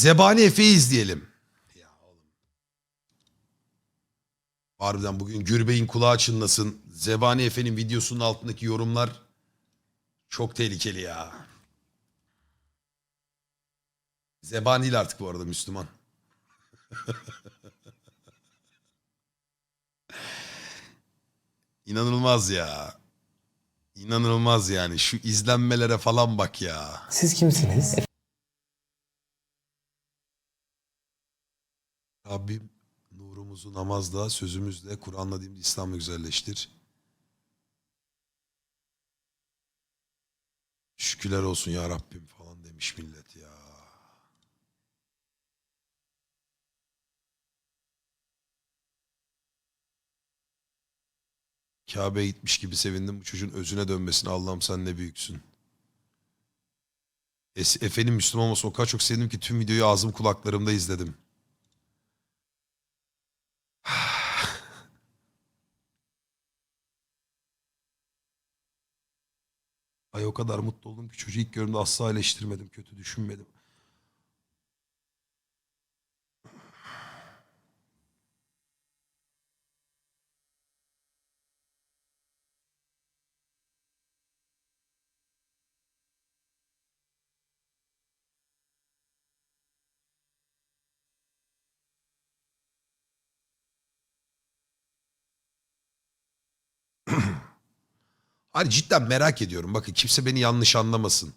Zebani Efe'yi izleyelim. Ya oğlum. Harbiden bugün Gürbey'in kulağı çınlasın. Zebani Efe'nin videosunun altındaki yorumlar çok tehlikeli ya. Zebani değil artık bu arada Müslüman. İnanılmaz ya. İnanılmaz yani. Şu izlenmelere falan bak ya. Siz kimsiniz? Rabbim nurumuzu namazda, sözümüzle, Kur'an'la dinle İslam'ı güzelleştir. Şükürler olsun ya Rabbim falan demiş millet ya. Kabe'ye gitmiş gibi sevindim bu çocuğun özüne dönmesine Allah'ım sen ne büyüksün. Es- Efe'nin Müslüman olması o kadar çok sevindim ki tüm videoyu ağzım kulaklarımda izledim. Ay o kadar mutlu oldum ki çocuğu ilk gördüğümde asla eleştirmedim, kötü düşünmedim. Hani cidden merak ediyorum. Bakın kimse beni yanlış anlamasın.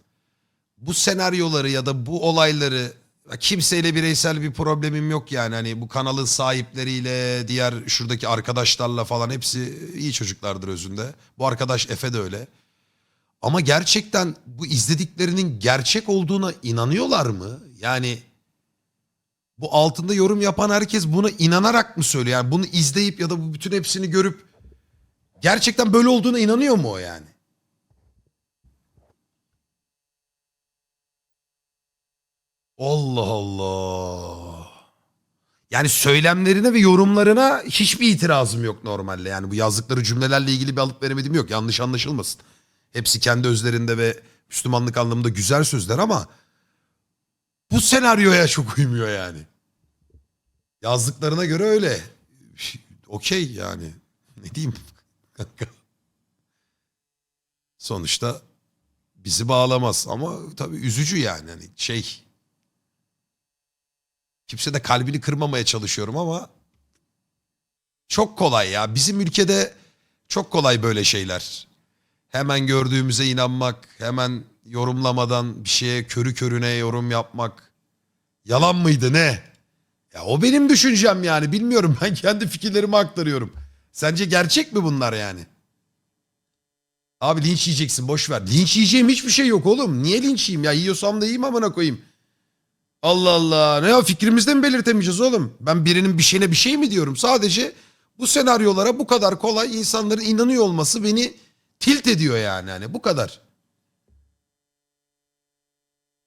Bu senaryoları ya da bu olayları kimseyle bireysel bir problemim yok yani. Hani bu kanalın sahipleriyle, diğer şuradaki arkadaşlarla falan hepsi iyi çocuklardır özünde. Bu arkadaş Efe de öyle. Ama gerçekten bu izlediklerinin gerçek olduğuna inanıyorlar mı? Yani bu altında yorum yapan herkes buna inanarak mı söylüyor? Yani bunu izleyip ya da bu bütün hepsini görüp Gerçekten böyle olduğuna inanıyor mu o yani? Allah Allah. Yani söylemlerine ve yorumlarına hiçbir itirazım yok normalde. Yani bu yazdıkları cümlelerle ilgili bir alıp veremediğim yok. Yanlış anlaşılmasın. Hepsi kendi özlerinde ve Müslümanlık anlamında güzel sözler ama bu senaryoya çok uymuyor yani. Yazdıklarına göre öyle. Okey yani. Ne diyeyim? Kanka. Sonuçta bizi bağlamaz ama tabii üzücü yani hani şey kimse de kalbini kırmamaya çalışıyorum ama çok kolay ya bizim ülkede çok kolay böyle şeyler. Hemen gördüğümüze inanmak, hemen yorumlamadan bir şeye körü körüne yorum yapmak. Yalan mıydı ne? Ya o benim düşüncem yani bilmiyorum ben kendi fikirlerimi aktarıyorum. Sence gerçek mi bunlar yani? Abi linç yiyeceksin boş ver. Linç yiyeceğim hiçbir şey yok oğlum. Niye linç yiyeyim ya? Yiyorsam da yiyeyim amına koyayım. Allah Allah. Ne ya fikrimizde mi belirtemeyeceğiz oğlum? Ben birinin bir şeyine bir şey mi diyorum? Sadece bu senaryolara bu kadar kolay insanların inanıyor olması beni tilt ediyor yani. Hani bu kadar.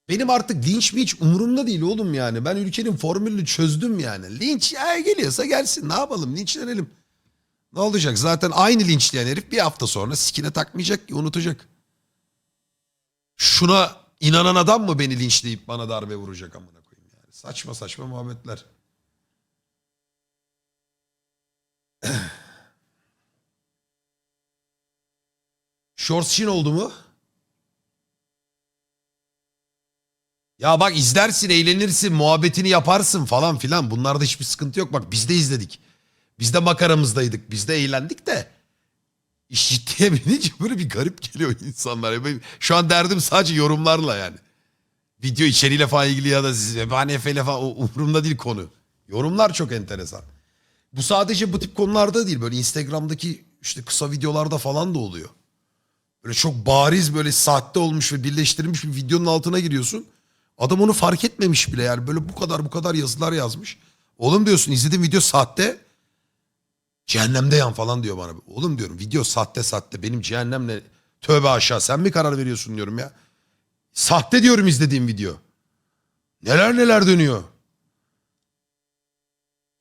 Benim artık linç mi hiç umurumda değil oğlum yani. Ben ülkenin formülünü çözdüm yani. Linç ya geliyorsa gelsin ne yapalım linçlenelim. Ne olacak? Zaten aynı linçleyen herif bir hafta sonra sikine takmayacak ki unutacak. Şuna inanan adam mı beni linçleyip bana darbe vuracak amına koyayım yani. Saçma saçma muhabbetler. Shorts Shin oldu mu? Ya bak izlersin, eğlenirsin, muhabbetini yaparsın falan filan. Bunlarda hiçbir sıkıntı yok. Bak biz de izledik. Biz de makaramızdaydık. Biz de eğlendik de. İş ciddiye binince böyle bir garip geliyor insanlar. Şu an derdim sadece yorumlarla yani. Video içeriğiyle falan ilgili ya da zebani efeyle falan umurumda değil konu. Yorumlar çok enteresan. Bu sadece bu tip konularda değil. Böyle Instagram'daki işte kısa videolarda falan da oluyor. Böyle çok bariz böyle sahte olmuş ve birleştirilmiş bir videonun altına giriyorsun. Adam onu fark etmemiş bile yani. Böyle bu kadar bu kadar yazılar yazmış. Oğlum diyorsun izlediğim video sahte. Cehennemde yan falan diyor bana. Oğlum diyorum video sahte sahte. Benim cehennemle tövbe aşağı sen mi karar veriyorsun diyorum ya. Sahte diyorum izlediğim video. Neler neler dönüyor.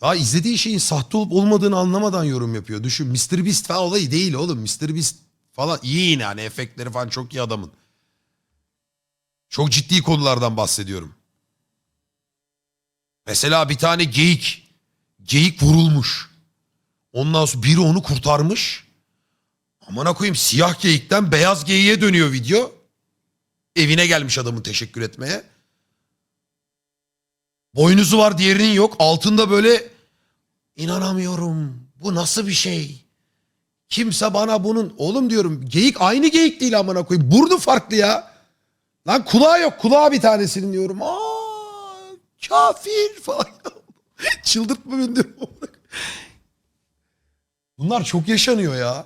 Daha izlediği şeyin sahte olup olmadığını anlamadan yorum yapıyor. Düşün Mr. Beast falan olayı değil oğlum. Mr. Beast falan iyi yine hani efektleri falan çok iyi adamın. Çok ciddi konulardan bahsediyorum. Mesela bir tane geyik. Geyik vurulmuş. Ondan sonra biri onu kurtarmış. Amına koyayım siyah geyikten beyaz geyiğe dönüyor video. Evine gelmiş adamın teşekkür etmeye. Boynuzu var diğerinin yok. Altında böyle inanamıyorum. Bu nasıl bir şey? Kimse bana bunun oğlum diyorum geyik aynı geyik değil amına koyayım. Burnu farklı ya. Lan kulağı yok. Kulağı bir tanesinin diyorum. Aa kafir falan. Çıldırtma beni diyorum. Bunlar çok yaşanıyor ya.